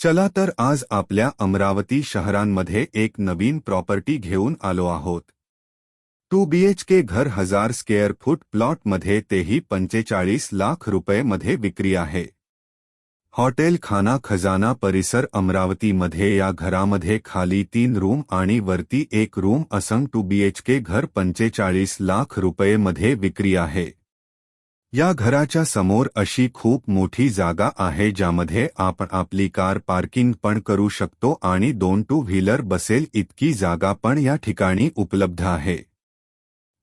चला तर आज आपल्या अमरावती शहरांमध्ये एक नवीन प्रॉपर्टी घेऊन आलो आहोत. टू बीएचके घर हज़ार स्क्वेअर फूट प्लॉटमध्ये तेही पंचेचाळीस लाख रुपये मध्ये विक्री आहे. हॉटेल, खाना, खजाना परिसर अमरावतीमध्ये या घरामध्ये खाली तीन रूम आणि वरती एक रूम असं टू बीएचके घर पंचेचाळीस लाख रुपये मध्ये विक्री आहे. या घराच्या समोर अशी खूप मोठी जागा आहे ज्यामध्ये आपण आपली कार पार्किंग पण करू शकतो आणि दोन टू व्हीलर बसेल इतकी जागा पण या ठिकाणी उपलब्ध आहे.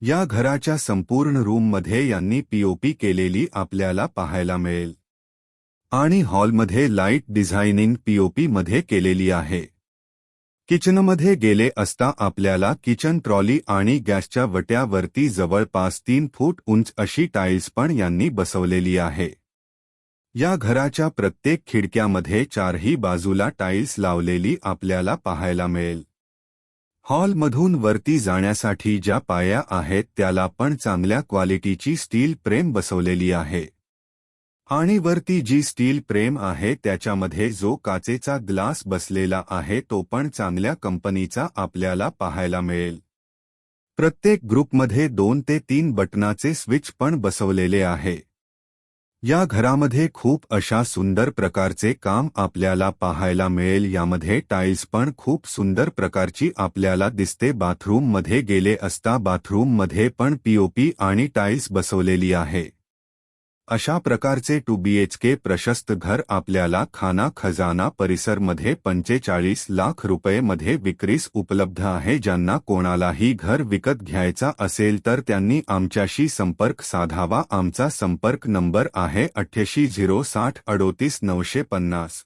या घराच्या संपूर्ण रूममध्ये यांनी पीओपी केलेली आपल्याला पाहायला मिळेल. आणि हॉलमध्ये लाईट डिझायनिंग पीओपी मध्ये केलेली आहे. किचनमध्ये गेले असता आपल्याला किचन ट्रॉली आणि गॅसच्या वट्यावरती जवळपास तीन फूट उंच अशी टाईल्स पण यांनी बसवलेली आहे. या घराच्या प्रत्येक खिडक्यामध्ये चारही बाजूला टाईल्स लावलेली आपल्याला पाहायला मिळेल. हॉलमधून वरती जाण्यासाठी ज्या पाया आहेत त्याला पण चांगल्या क्वालिटीची स्टील प्रेम बसवलेली आहे. आणि वरती जी स्टील प्रेम आहे त्याच्यामध्ये जो काचेचा ग्लास बसलेला आहे तो पण चांगल्या कंपनीचा आपल्याला पाहायला मिळेल. प्रत्येक ग्रुपमध्ये दोन ते तीन बटनाचे स्विच पण बसवलेले आहे. या घरामध्ये खूप अशा सुंदर प्रकारचे काम आपल्याला पाहायला मिळेल यामध्ये टाईल्स पण खूप सुंदर प्रकारची आपल्याला दिसते. बाथरूममध्ये गेले असता बाथरूममध्ये पण पीओपी आणि टाईल्स बसवलेली आहे. अशा प्रकारचे टू बीएचके प्रशस्त घर आपल्याला खाना खजाना परिसरमध्ये पंचेचाळीस लाख रुपये मध्ये विक्रीस उपलब्ध आहे. ज्यांना कोणालाही घर विकत घ्यायचा असेल तर त्यांनी आमच्याशी संपर्क साधावा. आमचा संपर्क नंबर आहे अठ्ठ्याऐंशी झिरो साठ अडोतीस नऊशे पन्नास.